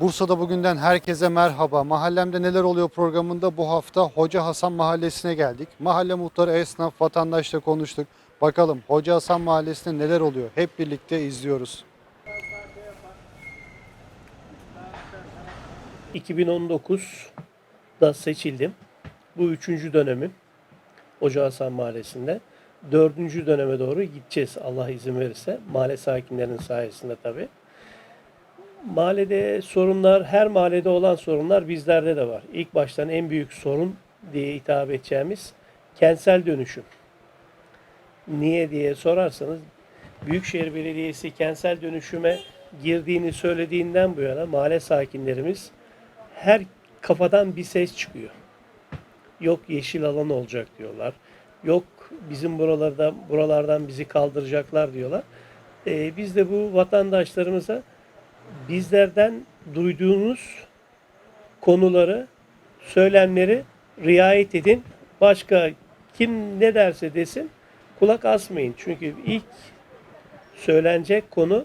Bursa'da bugünden herkese merhaba. Mahallemde neler oluyor programında bu hafta Hoca Hasan Mahallesi'ne geldik. Mahalle muhtarı, esnaf, vatandaşla konuştuk. Bakalım Hoca Hasan Mahallesi'nde neler oluyor? Hep birlikte izliyoruz. 2019'da seçildim. Bu üçüncü dönemim Hoca Hasan Mahallesi'nde. Dördüncü döneme doğru gideceğiz Allah izin verirse. Mahalle sakinlerinin sayesinde tabii. Mahallede sorunlar, her mahallede olan sorunlar bizlerde de var. İlk baştan en büyük sorun diye hitap edeceğimiz kentsel dönüşüm. Niye diye sorarsanız Büyükşehir Belediyesi kentsel dönüşüme girdiğini söylediğinden bu yana mahalle sakinlerimiz her kafadan bir ses çıkıyor. Yok yeşil alan olacak diyorlar. Yok bizim buralarda buralardan bizi kaldıracaklar diyorlar. Ee, biz de bu vatandaşlarımıza bizlerden duyduğunuz konuları, söylemleri riayet edin. Başka kim ne derse desin kulak asmayın. Çünkü ilk söylenecek konu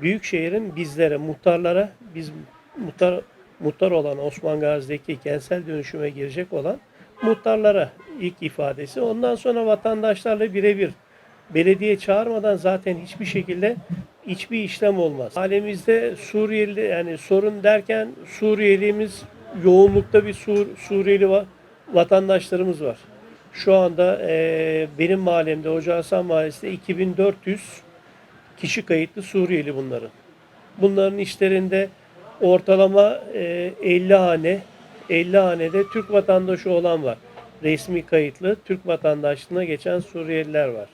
Büyükşehir'in bizlere, muhtarlara, biz muhtar muhtar olan Osman Gazi'deki kentsel dönüşüme girecek olan muhtarlara ilk ifadesi. Ondan sonra vatandaşlarla birebir belediye çağırmadan zaten hiçbir şekilde hiçbir işlem olmaz. Halimizde Suriyeli yani sorun derken Suriyelimiz yoğunlukta bir Sur, Suriyeli va- vatandaşlarımız var. Şu anda eee, benim mahallemde Hoca Hasan Mahallesi'nde 2400 kişi kayıtlı Suriyeli bunların. Bunların işlerinde ortalama e, 50 hane 50 hanede Türk vatandaşı olan var. Resmi kayıtlı Türk vatandaşlığına geçen Suriyeliler var.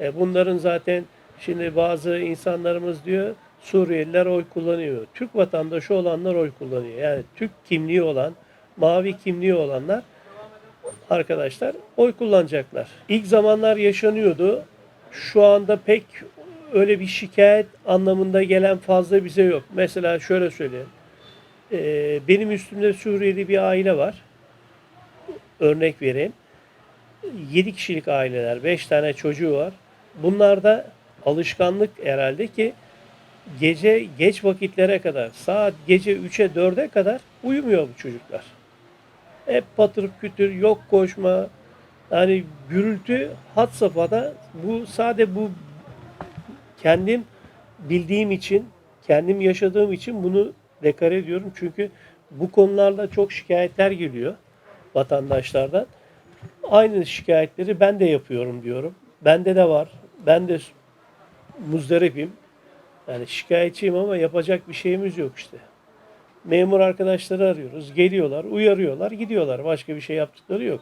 E, bunların zaten şimdi bazı insanlarımız diyor Suriyeliler oy kullanıyor. Türk vatandaşı olanlar oy kullanıyor. Yani Türk kimliği olan, mavi kimliği olanlar arkadaşlar oy kullanacaklar. İlk zamanlar yaşanıyordu. Şu anda pek öyle bir şikayet anlamında gelen fazla bize yok. Mesela şöyle söyleyeyim. Ee, benim üstümde Suriyeli bir aile var. Örnek vereyim. 7 kişilik aileler, 5 tane çocuğu var. Bunlarda alışkanlık herhalde ki gece geç vakitlere kadar, saat gece 3'e 4'e kadar uyumuyor bu çocuklar. Hep patır kütür, yok koşma, yani gürültü had safhada. Bu sade bu kendim bildiğim için, kendim yaşadığım için bunu deklar ediyorum. Çünkü bu konularda çok şikayetler geliyor vatandaşlardan. Aynı şikayetleri ben de yapıyorum diyorum. Bende de var. Ben de muzdaripim. Yani şikayetçiyim ama yapacak bir şeyimiz yok işte. Memur arkadaşları arıyoruz. Geliyorlar, uyarıyorlar, gidiyorlar. Başka bir şey yaptıkları yok.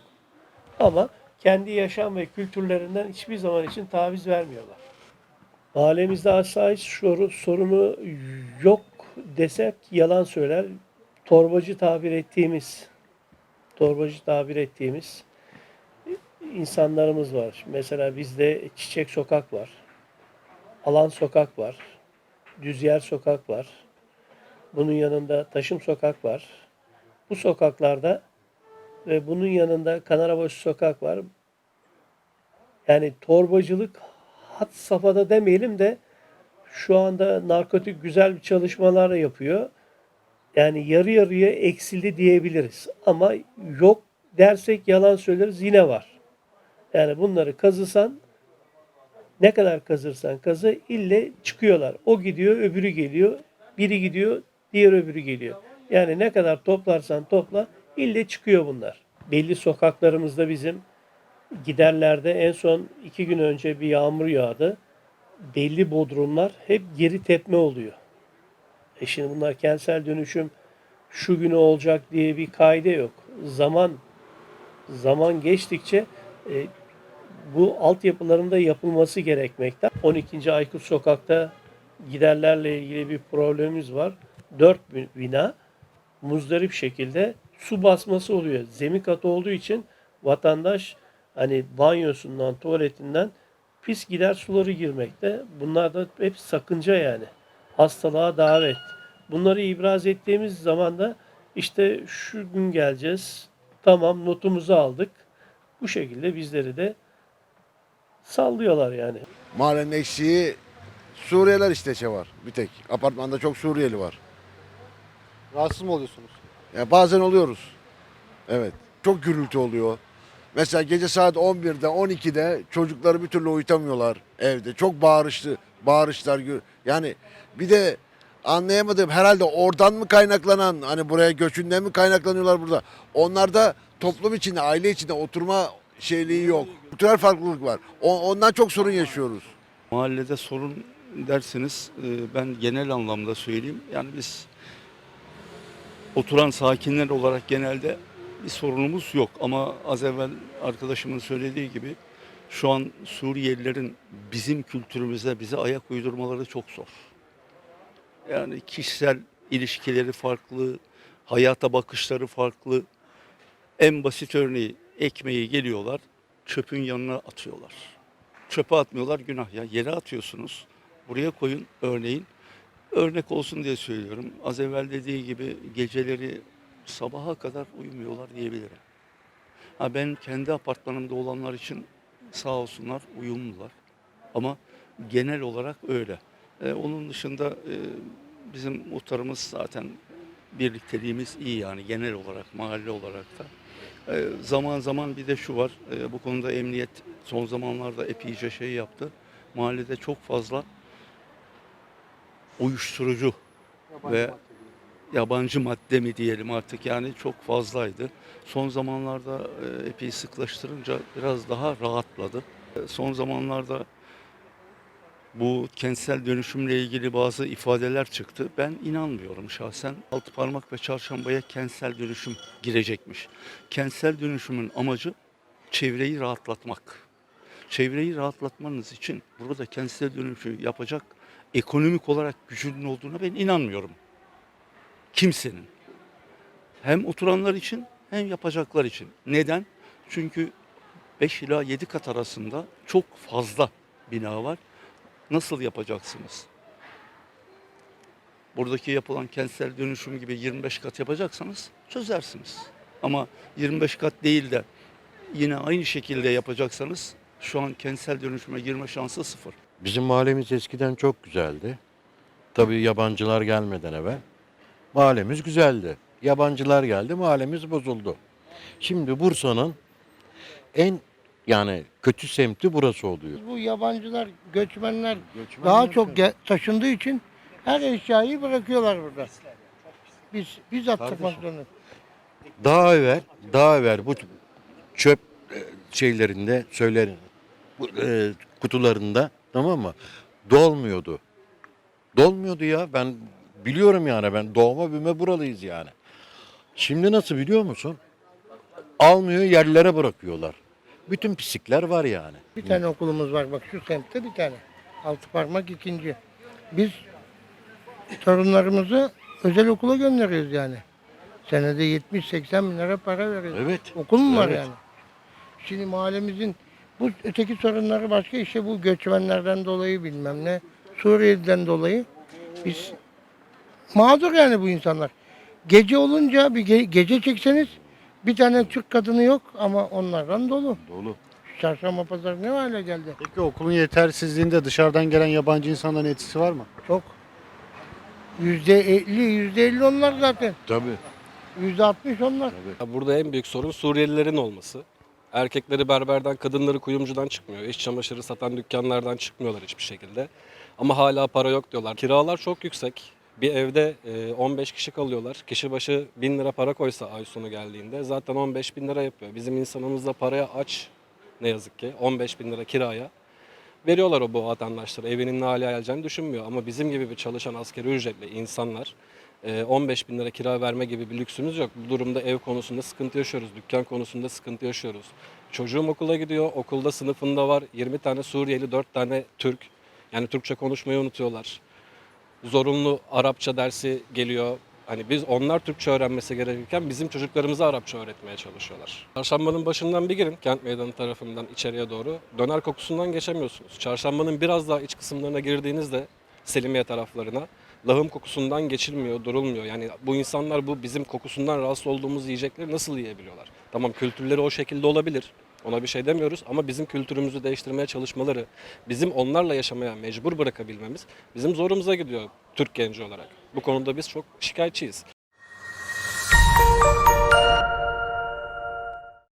Ama kendi yaşam ve kültürlerinden hiçbir zaman için taviz vermiyorlar. Mahallemizde asayiş soru, sorunu yok desek yalan söyler. Torbacı tabir ettiğimiz torbacı tabir ettiğimiz insanlarımız var. Mesela bizde Çiçek Sokak var. Alan Sokak var. Düzyer Sokak var. Bunun yanında Taşım Sokak var. Bu sokaklarda ve bunun yanında Kanarabaşı Sokak var. Yani torbacılık hat safhada demeyelim de şu anda narkotik güzel bir çalışmalar yapıyor. Yani yarı yarıya eksildi diyebiliriz. Ama yok dersek yalan söyleriz yine var. Yani bunları kazısan ne kadar kazırsan kazı ille çıkıyorlar. O gidiyor öbürü geliyor. Biri gidiyor diğer öbürü geliyor. Yani ne kadar toplarsan topla ille çıkıyor bunlar. Belli sokaklarımızda bizim giderlerde en son iki gün önce bir yağmur yağdı. Belli bodrumlar hep geri tepme oluyor. E şimdi bunlar kentsel dönüşüm şu günü olacak diye bir kaide yok. Zaman zaman geçtikçe e, bu altyapıların da yapılması gerekmekte. 12. Aykut Sokak'ta giderlerle ilgili bir problemimiz var. 4 bina muzdarip şekilde su basması oluyor. Zemin katı olduğu için vatandaş hani banyosundan, tuvaletinden pis gider suları girmekte. Bunlar da hep sakınca yani. Hastalığa davet. Bunları ibraz ettiğimiz zaman da işte şu gün geleceğiz. Tamam notumuzu aldık. Bu şekilde bizleri de sallıyorlar yani. Mahallenin eksiği Suriyeliler işte şey var bir tek. Apartmanda çok Suriyeli var. Rahatsız mı oluyorsunuz? Ya bazen oluyoruz. Evet. Çok gürültü oluyor. Mesela gece saat 11'de 12'de çocukları bir türlü uyutamıyorlar evde. Çok bağırışlı, bağırışlar. gür- Yani bir de anlayamadım herhalde oradan mı kaynaklanan hani buraya göçünden mi kaynaklanıyorlar burada. Onlarda toplum içinde, aile içinde oturma şeyliği yok. Kültürel farklılık var. O- ondan çok sorun yaşıyoruz. Mahallede sorun derseniz e, ben genel anlamda söyleyeyim. Yani biz oturan sakinler olarak genelde bir sorunumuz yok. Ama az evvel arkadaşımın söylediği gibi şu an Suriyelilerin bizim kültürümüze bize ayak uydurmaları çok zor. Yani kişisel ilişkileri farklı, hayata bakışları farklı. En basit örneği ekmeği geliyorlar, çöpün yanına atıyorlar çöpe atmıyorlar günah ya. Yere atıyorsunuz. Buraya koyun örneğin. Örnek olsun diye söylüyorum. Az evvel dediği gibi geceleri sabaha kadar uyumuyorlar diyebilirim. Ha ben kendi apartmanımda olanlar için sağ olsunlar uyumlular. Ama genel olarak öyle. E, onun dışında e, bizim muhtarımız zaten birlikteliğimiz iyi yani genel olarak mahalle olarak da. E, zaman zaman bir de şu var. e, bu konuda emniyet son zamanlarda epeyce şey yaptı. Mahallede çok fazla uyuşturucu Ve- yabancı madde mi diyelim artık yani çok fazlaydı. Son zamanlarda e, epey sıklaştırınca biraz daha rahatladı. E, Son zamanlarda bu kentsel dönüşümle ilgili bazı ifadeler çıktı. Ben inanmıyorum şahsen. Altı parmak ve çarşambaya kentsel dönüşüm girecekmiş. Kentsel dönüşümün amacı çevreyi rahatlatmak. Çevreyi rahatlatmanız için burada kentsel dönüşümü yapacak ekonomik olarak gücünün olduğuna ben inanmıyorum. Kimsenin. Hem oturanlar için hem yapacaklar için. Neden? Çünkü 5 ila 7 kat arasında çok fazla bina var. Nasıl yapacaksınız? Buradaki yapılan kentsel dönüşüm gibi 25 kat yapacaksanız çözersiniz. Ama 25 kat değil de yine aynı şekilde yapacaksanız şu an kentsel dönüşüme girme şansı sıfır. Bizim mahallemiz eskiden çok güzeldi. Tabii yabancılar gelmeden evvel. Mahallemiz güzeldi. Yabancılar geldi, mahallemiz bozuldu. Şimdi Bursa'nın en yani kötü semti burası oluyor. Bu yabancılar, göçmenler daha çok ge- taşındığı için her eşyayı bırakıyorlar burada. Biz biz attırmak Kardeşim. zorunda. Daha evvel, daha evvel bu çöp e, şeylerinde söylerin bu, e, kutularında tamam mı? Dolmuyordu. Dolmuyordu ya. Ben biliyorum yani ben doğma büyüme buralıyız yani. Şimdi nasıl biliyor musun? Almıyor yerlere bırakıyorlar. Bütün pislikler var yani. Bir tane okulumuz var bak şu semtte bir tane. Altı parmak ikinci. Biz torunlarımızı özel okula gönderiyoruz yani. Senede 70-80 bin lira para veriyoruz. Evet. Okul mu var Evet. yani? Şimdi mahallemizin bu öteki sorunları başka işte bu göçmenlerden dolayı bilmem ne. Suriyeli'den dolayı biz mağdur yani bu insanlar. Gece olunca bir ge- gece çekseniz bir tane Türk kadını yok ama onlardan dolu. Dolu. Şu Çarşamba pazarı ne hale geldi? Peki okulun yetersizliğinde dışarıdan gelen yabancı insanların etkisi var mı? Çok. Yüzde elli, yüzde elli onlar zaten. Tabii. Yüzde altmış onlar. Ya Burada en büyük sorun Suriyelilerin olması. Erkekleri berberden, kadınları kuyumcudan çıkmıyor. İş çamaşırı satan dükkanlardan çıkmıyorlar hiçbir şekilde. Ama hala para yok diyorlar. Kiralar çok yüksek. Bir evde e, 15 kişi kalıyorlar. Kişi başı 1000 lira para koysa ay sonu geldiğinde zaten 15 bin lira yapıyor. Bizim insanımız da paraya aç ne yazık ki 15 bin lira kiraya. Veriyorlar o bu vatandaşlara. Evinin ne hale geleceğini düşünmüyor. Ama bizim gibi bir çalışan askeri ücretli insanlar e, 15 bin lira kira verme gibi bir lüksümüz yok. Bu durumda ev konusunda sıkıntı yaşıyoruz. Dükkan konusunda sıkıntı yaşıyoruz. Çocuğum okula gidiyor. Okulda sınıfında var 20 tane Suriyeli, 4 tane Türk. Yani Türkçe konuşmayı unutuyorlar. Zorunlu Arapça dersi geliyor. Hani biz onlar Türkçe öğrenmesi gerekirken bizim çocuklarımıza Arapça öğretmeye çalışıyorlar. Çarşambanın başından bir girin kent meydanı tarafından içeriye doğru. Döner kokusundan geçemiyorsunuz. Çarşambanın biraz daha iç kısımlarına girdiğinizde Selimiye taraflarına lahım kokusundan geçilmiyor, durulmuyor. Yani bu insanlar bu bizim kokusundan rahatsız olduğumuz yiyecekleri nasıl yiyebiliyorlar? Tamam kültürleri o şekilde olabilir. Ona bir şey demiyoruz ama bizim kültürümüzü değiştirmeye çalışmaları, bizim onlarla yaşamaya mecbur bırakabilmemiz bizim zorumuza gidiyor Türk genci olarak. Bu konuda biz çok şikayetçiyiz.